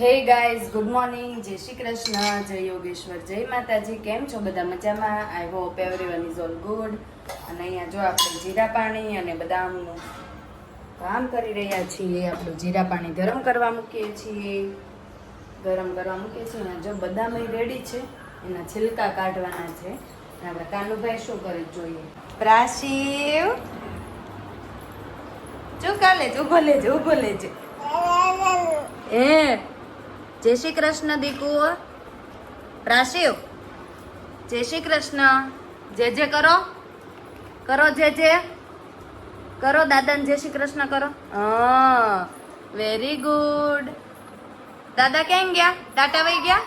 Hey guys good morning જય શ્રી કૃષ્ણ જય યોગેશ્વર જય માતાજી. કેમ છો બધા મજામાં? I hope everyone is all good અને અહીંયા જો આપણે જીરા પાણી અને બદામનું કામ કરી રહ્યા છીએ આપણું જીરા પાણી ગરમ કરવા મૂકીએ છીએ. ગરમ કરવા મૂકીએ છીએ અને જો બદામ રેડી છે એના છિલકા કાઢવાના છે. અને આપણે કાનુભાઈ શું કરે જોઈએ? પ્રાશિવ. જો કાલે જો ભલે જો ભલે જો એ જય શ્રી કૃષ્ણ દીકુ પ્રાશિવ જય શ્રી કૃષ્ણ. જે જે કરો કરો જે જે. કરો દાદાને જય શ્રી કૃષ્ણ કરો. હા વેરી ગુડ દાદા ક્યાં ગયા? ટાટા વહી ગયા?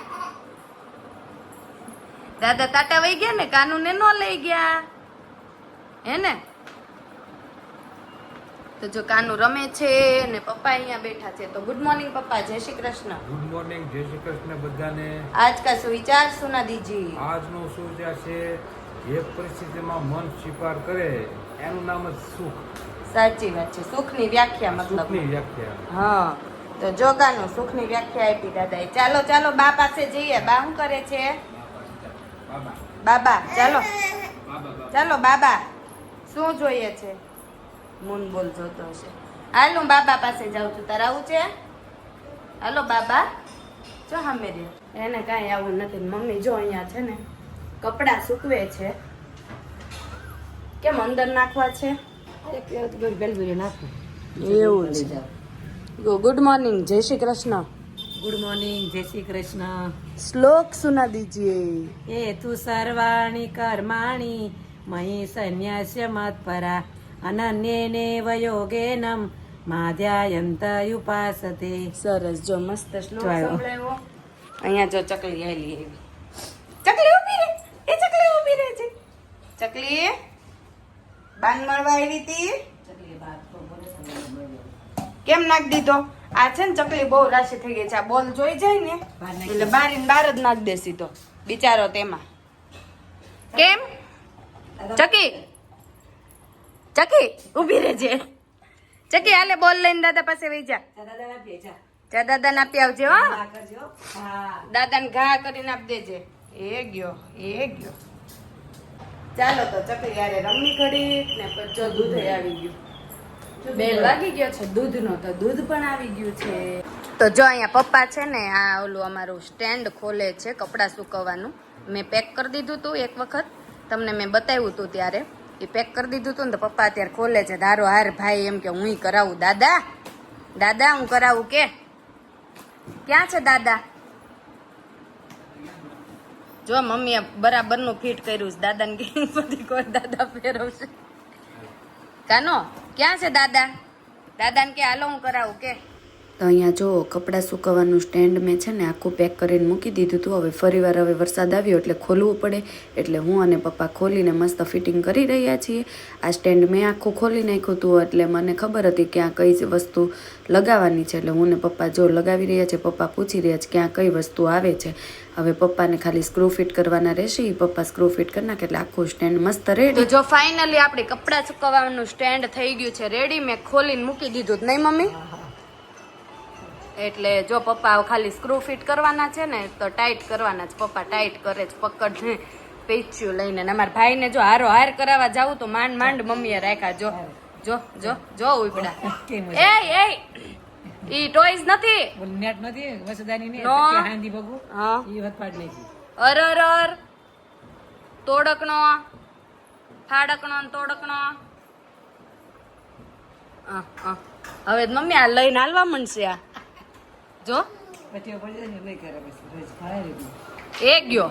દાદા ટાટા વહી ગયા ને? કાનુને ન લઈ ગયા. હે ને? તો જો કાનુ રમે છે ને પપ્પા અહીંયા બેઠા છે તો ગુડ મોર્નિંગ પપ્પા જય શ્રી કૃષ્ણ. ગુડ મોર્નિંગ જય શ્રી કૃષ્ણ બધાને. આજ કા સુવિચાર સુના દીજી આજનો સુવિચાર છે જે પરિસ્થિતિમાં મન સ્વીકાર કરે એનું નામ જ સુખ. સાચી વાત છે સુખની વ્યાખ્યા મતલબ. સુખની વ્યાખ્યા. હા તો જો કાનુ સુખની વ્યાખ્યા આપી દાદાએ. ચાલો ચાલો બા પાસે જઈએ. બા શું કરે છે? બાબા. ચાલો. ચાલો બાબા શું જોઈએ છે? મૂન બોલ જોતો હશે. હાલ હું બાબા પાસે જાઉં છું. તારે આવું છે? હાલો બાબા. જો સામે રે એને કાંઈ આવું નથી. મમ્મી જો અહીંયા છે ને કપડાં સૂકવે છે. કેમ અંદર નાખવા છે? એવું છે. ગુડ મોર્નિંગ જય શ્રી કૃષ્ણ. ગુડ મોર્નિંગ જય શ્રી કૃષ્ણ. શ્લોક સુના દીજીએ. એ તું સર્વાણી કર્માણી મહી સંન્યાસ્ય મત્પરા અનન્યેને વયોગેનમ માધ્યાયંત ઉપાસતે સરસ જો મસ્ત શ્લોક. સંભળાવ્યો અહીંયા જો ચકલી આવેલી એવી. ચકલી ઊભી રે એ ચકલી ઊભી રહે છે. ચકલી બાન મળવા આવી હતી કેમ નાખ દીધો? આ છે ને ચકલી બહુ રાશી થઈ ગઈ છે આ બોલ જોઈ જાય ને એટલે બારીને બાર જ નાખ દે સીધો બિચારો તેમાં. કેમ? ચકી ચકી ઊભી રહેજે. ચકી હાલે બોલ લઈને દાદા પાસે વહી જા. જા દાદા ને આપી આવજે હો. દાદા ને ઘા કરીને આપી દેજે. એ ગયો એ ગયો. ચાલો તો ચકલી યારે રમણી ઘડી ને પછી જો દૂધ આવી ગયું. બેલ વાગી ગયો છે દૂધનો તો દૂધ પણ આવી ગયું છે. તો જો અહીંયા પપ્પા છે ને આ ઓલું અમારું સ્ટેન્ડ ખોલે છે કપડાં સુકવવાનું. મેં પેક કરી દીધું હતું એક વખત. તમને મેં બતાવ્યું હતું ત્યારે. એ પેક કરી દીધું હતું ને તો પપ્પા અત્યારે ખોલે છે. ધારો હાર ભાઈ એમ કે હું કરાવું. દાદા દાદા, હું કરાવું કે? ક્યાં છે દાદા? જો મમ્મીએ બરાબરનું ફિટ કર્યું છે. દાદાને કે બધી કોઈ દાદા ફેરવશે. કાનો, ક્યાં છે દાદા? દાદાને કે, હાલો, હું કરાવું કે? તો અહીંયા જો કપડાં સુકવવાનું સ્ટેન્ડ મેં છે ને આખું પેક કરીને મૂકી દીધું હતું હવે ફરીવાર હવે વરસાદ આવ્યો એટલે ખોલવું પડે. એટલે હું અને પપ્પા ખોલીને મસ્ત ફિટિંગ કરી રહ્યા છીએ. આ સ્ટેન્ડ મેં આખું ખોલી નાખ્યું હતું એટલે મને ખબર હતી કે આ કઈ વસ્તુ લગાવવાની છે. એટલે હું ને પપ્પા જો લગાવી રહ્યા છે, પપ્પા પૂછી રહ્યા છે કે આ કઈ વસ્તુ આવે છે. હવે પપ્પાને ખાલી સ્ક્રૂ ફિટ કરવાના રહેશે. એ પપ્પા સ્ક્રૂ ફિટ કરી નાખે એટલે આખું સ્ટેન્ડ મસ્ત રેડી જો ફાઇનલી આપણે કપડાં સુકવવાનું સ્ટેન્ડ થઈ ગયું છે. રેડી મેં ખોલીને મૂકી દીધું. નહીં, મમ્મી? એટલે જો પપ્પા ખાલી સ્ક્રૂ ફિટ કરવાના છે ને તો ટાઈટ કરવાના છે. પપ્પા ટાઈટ કરે છે પકડ પેચ્યું લઈને. ને અમારા ભાઈને જો હારો હાર કરાવવા જાવું તો માંડ માંડ મમ્મીએ રાખ્યા. જો જો જો જો ઉપડા એ એ ઈ ટોયઝ નથી. નેટ નથી? વસદાની ને. હાંદી બગુ હા. એ વતપાડ લેજી અર અર અર. તોડકનો. ફાડકનો ને તોડકણો અ, અ. હવે મમ્મી આ લઈને હાલવા મંડશે આ. જો. પછી પડી જાય ને લઈ કરે પછી રોજ ખાય રે એ ગયો.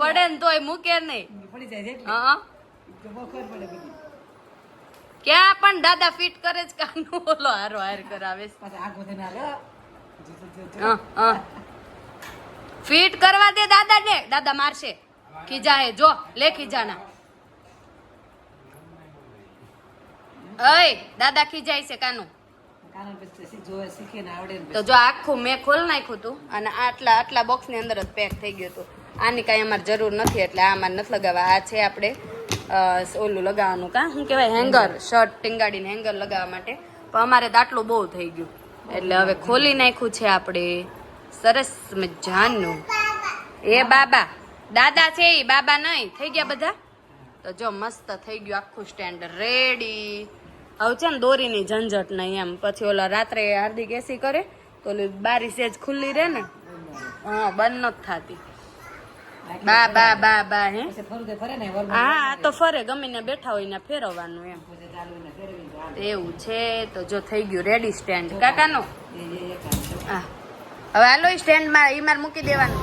પડે ને તોય મૂકે નહીં. ક્યાં પણ દાદા ફિટ કરે જ કાનું ઓલો હારો હાર કરાવે. ફિટ કરવા દે દાદા ને દાદા મારશે. ખીજા હે જો લે ખીજાના. અય દાદા ખીજાય છે કાનું? તો જો આખું મેં ખોલ નાખ્યું હતું અને આટલા આટલા બોક્સની અંદર જ પેક થઈ ગયું હતું આની કાંઈ અમારે જરૂર નથી એટલે આ અમારે નથી લગાવવા. આ છે આપણે ઓલું લગાવવાનું કા? શું કહેવાય? હેંગર શર્ટ ટીંગાડીને હેંગર લગાવવા માટે. પણ અમારે દાટલું બહુ થઈ ગયું. એટલે હવે ખોલી નાખ્યું છે આપણે. સરસ મજાનું. એ બાબા દાદા છે એ બાબા નહીં. થઈ ગયા બધા? તો જો મસ્ત થઈ ગયું આખું સ્ટેન્ડ રેડી હવે છે ને દોરીની ઝંઝટ નહીં એમ. પછી ઓલા રાત્રે હાર્દિક એસી કરે તો ઓલી બારી સેજ ખુલ્લી રહે ને. હા બંધ નથી થતી. બા બા બા બા હે. હા તો ફરે ગમીને બેઠા હોય ને ફેરવવાનું એમ. એવું છે તો જો થઈ ગયું રેડી સ્ટેન્ડ કાકાનો. હા. હવે હાલો સ્ટેન્ડમાં ઈ માર મૂકી દેવાનું.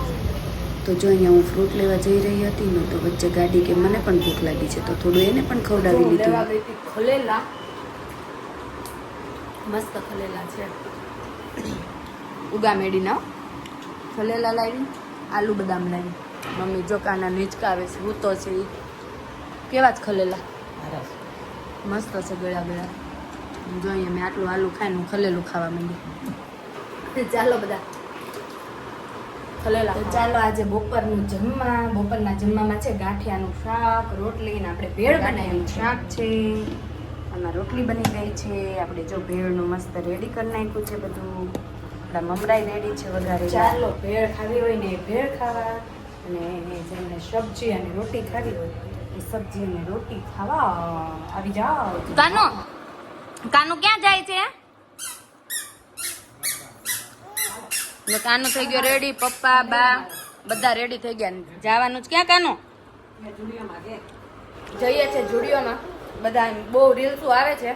તો જો અહીંયા હું ફ્રૂટ લેવા જઈ રહી હતી ને તો વચ્ચે ગાડી કે મને પણ ભૂખ લાગી છે તો થોડું એને પણ ખવડાવી લીધું. ખોલેલા મસ્ત ખલેલા છે. ઉગા મેડીના. ખલેલા લાવી આલુ બદામ લાવી. મમ્મી જો કાના નીચકાવે છે ઉતો છે એ કેવા જ ખલેલા. મસ્ત છે ગળા ગળા. જો અહીંયા મેં આટલું આલુ ખાઈને હું ખલેલું ખાવા માંડી. ચાલો બધા. ખલેલા. ચાલો આજે બપોરનું જમવા. બપોરના જમવામાં છે ગાંઠિયાનું શાક રોટલી ને આપણે ભેળ બનાવ્યું શાક છે. આમાં રોટલી બની ગઈ છે. આપણે જો ભેળનું મસ્ત રેડી કરી નાખ્યું છે બધું. આપણા મમરાઈ રેડી છે વધારે ચાલો ભેળ ખાવી હોય ને ભેળ ખાવા. અને જેમને સબ્જી અને રોટી ખાવી હોય એ સબ્જી અને રોટી ખાવા. આવી જાઓ. કાનો? કાનો ક્યાં જાય છે? ને કાનો થઈ ગયો રેડી પપ્પા બા બધા રેડી થઈ ગયા. જવાનું જ ક્યાં કાનો? જઈએ છે જુડિયોમાં. બધા બહુ રીલ્સો આવે છે.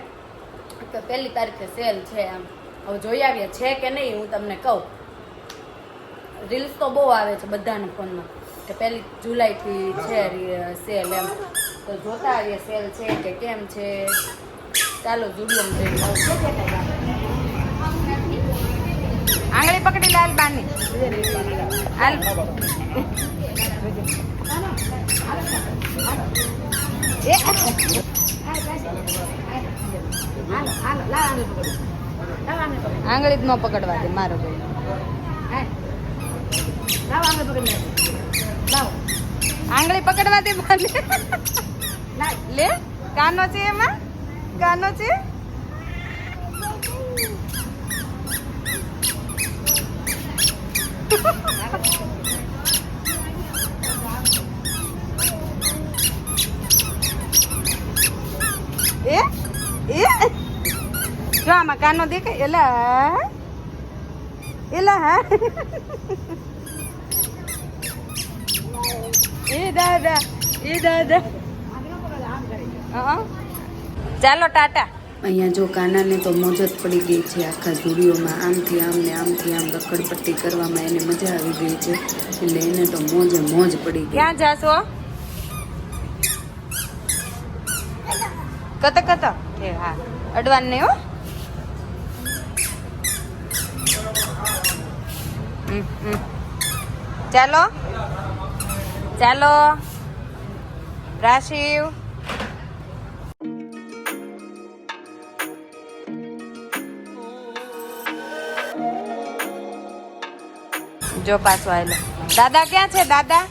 તો પહેલી તારીખે સેલ છે એમ હવે જોઈ આવીએ, છે કે નહીં હું તમને કહું. રીલ્સ તો બહુ આવે છે બધાના ફોનમાં. કે પહેલી જુલાઈથી છે સેલ એમ. તો જોતા આવીએ સેલ છે કે કેમ છે. ચાલો જઈને આંગળી પકડી લાલ બાની હાલ એ આંગળી જ ન પકડવા દે, મારો ભાઈ. આંગળી પકડવા દે મને. લે, કાનો છે એમાં? કાનો છે? એ? એ? જો આમાં કાનો દેખાય? એલા એલા હા? એ દાદા એ દાદા. ચાલો ટાટા. અહીંયા જો કાનાને તો મોજ જ પડી ગઈ છે આખા ઝુડીઓમાં આમથી આમ ને આમથી આમ રખડપટ્ટી કરવામાં એને મજા આવી ગઈ છે. એટલે એને તો મોજે મોજ પડી ગઈ. ક્યાં જાશો? કત કત. એ, હા. અડવાન નહીં હો. ચાલો. ચાલો. રાશિવ. જો પાછો આવેલો. દાદા ક્યાં છે, દાદા?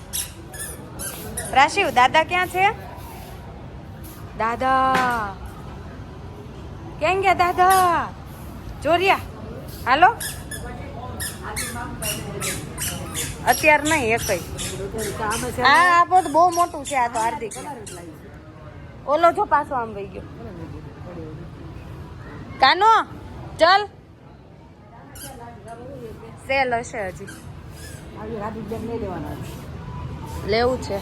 રાશિવ, દાદા ક્યાં છે? દાદા. કેમ ગયા દાદા? ચોરિયા હાલો. અત્યાર નહીં એકય આ આપો તો બહુ મોટું છે આ તો હાર્દિક. ઓલો જો પાછો આમ વહી ગયો. કાનો, ચલ. સેલ હશે હજી. લેવું છે.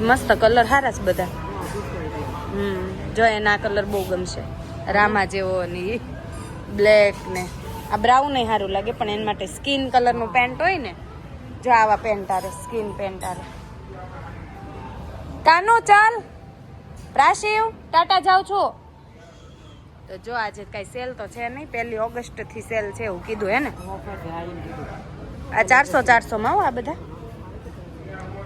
મસ્ત કલર સારા છે બધા. હમ જો એના કલર બહુ ગમશે. રામા જેવો ને બ્લેક ને. આ બ્રાઉન સારું લાગે પણ એના માટે સ્કિન કલરનું પેન્ટ હોય ને જો આવા પેન્ટ આવે સ્કિન પેન્ટ આવે કાનો ચાલ? પ્રાશિવ ટાટા જાઉં છું? તો જો આજે કઈ સેલ તો છે નહીં પહેલી ઓગસ્ટથી સેલ છે એવું કીધું હે ને? આ ચારસો ચારસો માં આ બધા?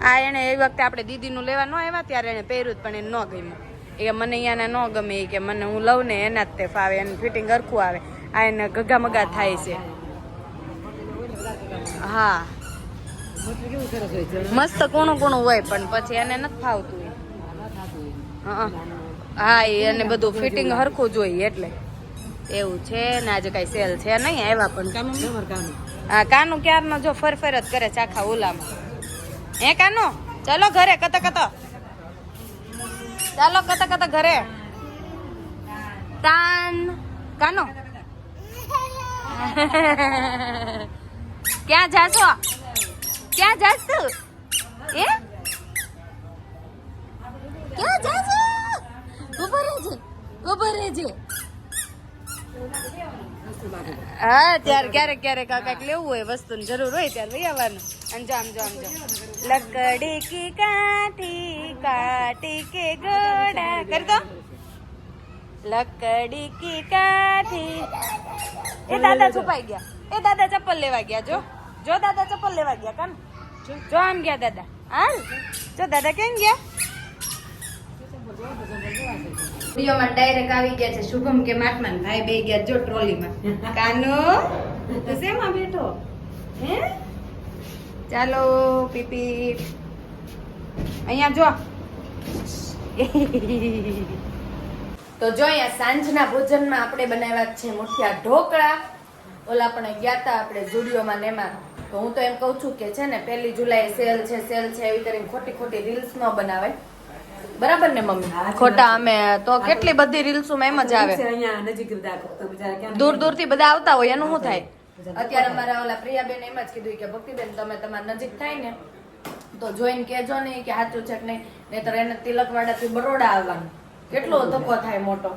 આ એને એ વખતે આપણે દીદીનું લેવા ન આવ્યા ત્યારે એને પહેર્યું પણ એને ન ગમ્યું. એ મને અહીંયાના ન ગમે એ કે મને હું લઉં ને એના જ તે ફાવે એનું ફિટિંગ હરખું આવે. આ એને ગગા મગા થાય છે. હા. મસ્ત કોણું કોણું હોય પણ પછી એને નથી ફાવતું એ. હં. હા એ એને બધું ફિટિંગ હરખું જોઈએ એટલે. એવું છે ને આજે કઈ સેલ છે નહીં આવ્યા પણ. કાનું ક્યારનો જો ફરફર જ કરે છે આખા ઓલામાં. હે કાનો? ચાલો ઘરે, કત કત. ચાલો, કત કત, ઘરે. તાન. કાનો? ક્યાં જાશો? ક્યાં જાસ એ ક્યાં જાશો? ઊભો રહેજે ઊભો રહેજે. હા, ત્યારે ક્યારેક ક્યારેક કાંઈક લેવું હોય, વસ્તુની જરૂર હોય ત્યારે લઈ આવવાનું. અંજો આમજો આમજો લકડી કી કાઠી કાટી કે ગોડા. કરી લકડી કી કાઠી. એ દાદા છુપાઈ ગયા. એ દાદા ચપ્પલ લેવા ગયા, જો. જો દાદા ચપ્પલ લેવા ગયા કાન જો આમ ગયા દાદા. હાલ. જો દાદા કેમ ગયા? વિડીયોમાં ડાયરેક્ટ આવી ગયા છે શુભમ કે માટમાન ભાઈ બે ગયા જો ટ્રોલીમાં. કાનો શેમાં બેઠો? હે? ચાલો, પીપી. અહીંયા જો. તો જો અહીંયા સાંજના ભોજનમાં આપણે બનાવ્યા છે મુઠિયા ઢોકળા. ઓલા પણ ગયા હતા આપણે જુડિયોમાં ને એમાં. તો હું તો એમ કહું છું કે છે ને, પહેલી જુલાઈ સેલ છે સેલ છે, એવી કરીને ખોટી ખોટી રીલ્સ ન બનાવાય. બરાબર ને મમ્મી? ખોટા અમે તો કેટલી બધી રીલ્સોમાં એમ જ આવે. અહીંયા નજીક રાખો તો બિચારા ક્યાં દૂર દૂરથી બધા આવતા હોય એનું શું થાય? અત્યારે અમારા ઓલા પ્રિયાબેન એમ જ કીધું કે ભક્તિબેન તમે તમારા નજીક થાય ને તો જોઈને કેજો ને કે સાચું છે કે નહીં? નહીતર એને તિલકવાડા થી બરોડા આવવાનું. કેટલો ધક્કો થાય મોટો.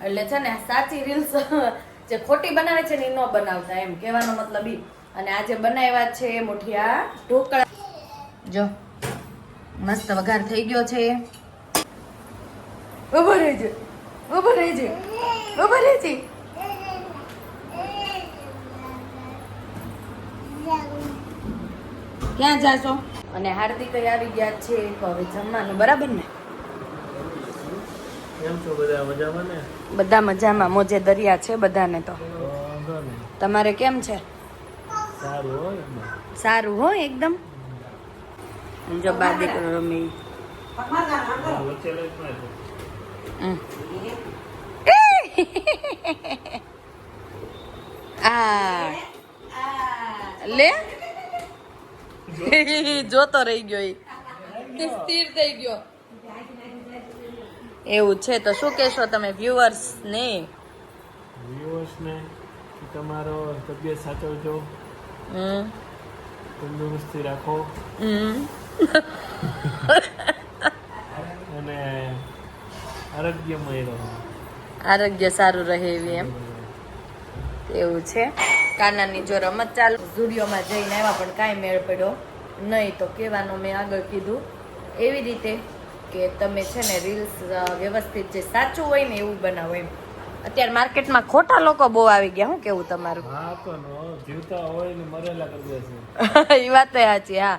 એટલે છે ને સાચી રીલ્સ જે ખોટી બનાવે છે ને એ ન બનાવતા એમ. કહેવાનો મતલબ ઈ. અને આજે બનાવ્યા છે મોઠિયા ઢોકળા. જો મસ્ત વઘાર થઈ ગયો છે. ઊભો રહેજો ઊભો રહેજો ઊભો રહેજે ક્યાં જાશો? અને હાર્દિક આવી ગયા છે હવે જમવાનું બરાબર ને? બધા? મજામાં ને? બધા મજામાં મોજે દરિયા છે બધાને તો. તમારે કેમ છે? સારું સારું હો એકદમ? જો બા દીકરો રમી વચ્ચે લઈ જ ના હમ. આ લે? જોતો રહી ગયો એ સ્થિર થઈ ગયો. એવું છે તો શું કહેશો તમે વ્યુઅર્સ ને? વ્યુઅર્સને ને તમારો તબિયત સાચવજો. હમ. તંદુરસ્તી રાખો. હમ. અને આરોગ્યમય રહો આરોગ્ય સારું રહે એવી એમ. એવું છે. કાનાની જો રમત ચાલુ. સ્ટુડિયોમાં જઈને આવ્યા પણ કાંઈ મેળ પડ્યો નહીં તો કહેવાનું મેં આગળ કીધું. એવી રીતે કે તમે છે ને રીલ્સ વ્યવસ્થિત જે સાચું હોય ને એવું બનાવો એમ. અત્યારે માર્કેટમાં ખોટા લોકો બહુ આવી ગયા. શું કેવું તમારું? હા તો હો, જીવતા હોય ને મરેલા કરી દેશે એ વાત સાચી હા.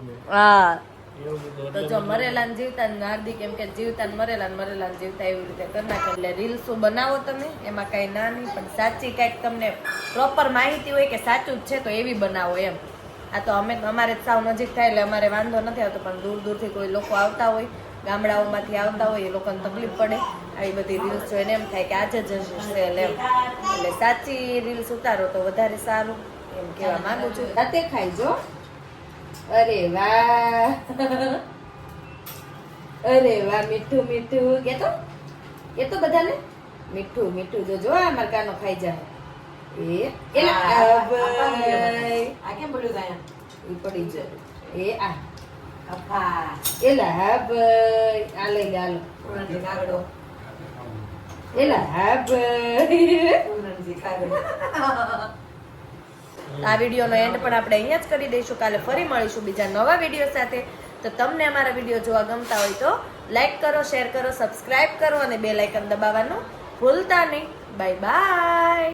દે. હા. તો જો મરેલા ને જીવતા ને હાર્દિક એમ કે જીવતા ને મરેલા ને મરેલા ને જીવતા એવી રીતે કરી નાખે એટલે રીલ્સો બનાવો તમે? એમાં કઈ ના નહીં પણ સાચી કંઈક તમને પ્રોપર માહિતી હોય કે સાચું જ છે તો એવી બનાવો એમ. આ તો અમે અમારે જ સાવ નજીક થાય એટલે અમારે વાંધો નથી આવતો પણ દૂર દૂરથી કોઈ લોકો આવતા હોય ગામડાઓમાંથી આવતા હોય એ લોકોને તકલીફ પડે. આવી બધી રીલ્સ જોઈને એમ થાય કે આજે જ છે એટલે એટલે સાચી રીલ્સ ઉતારો તો વધારે સારું એમ કહેવા માગું છું. રાતે ખાઈજો અરે વાહ. અરે વાહ મીઠું મીઠું. કે તો? કે તો બધાને? મીઠું મીઠું. જો જો આ મરકાનો કાનો ખાઈ જાય એ એલા આ કેમ પડ્યું અહીંયા? ઈ પડી જાય. એ આ. અફા. એલા હા ભાઈ. આ લઈ ગાલો પૂરણજી કાગડો. એલા હા ભાઈ. પૂરણજી કાગડો. આ વિડીયોનો એન્ડ પણ આપણે અહીંયા જ કરી દઈશું. કાલે ફરી મળીશું બીજા નવા વીડિયો સાથે. તો તમને અમારા વીડિયો જોવા ગમતા હોય તો લાઈક કરો શેર કરો સબસ્ક્રાઇબ કરો અને બે લાઇકન દબાવવાનું ભૂલતા નહીં. Bye bye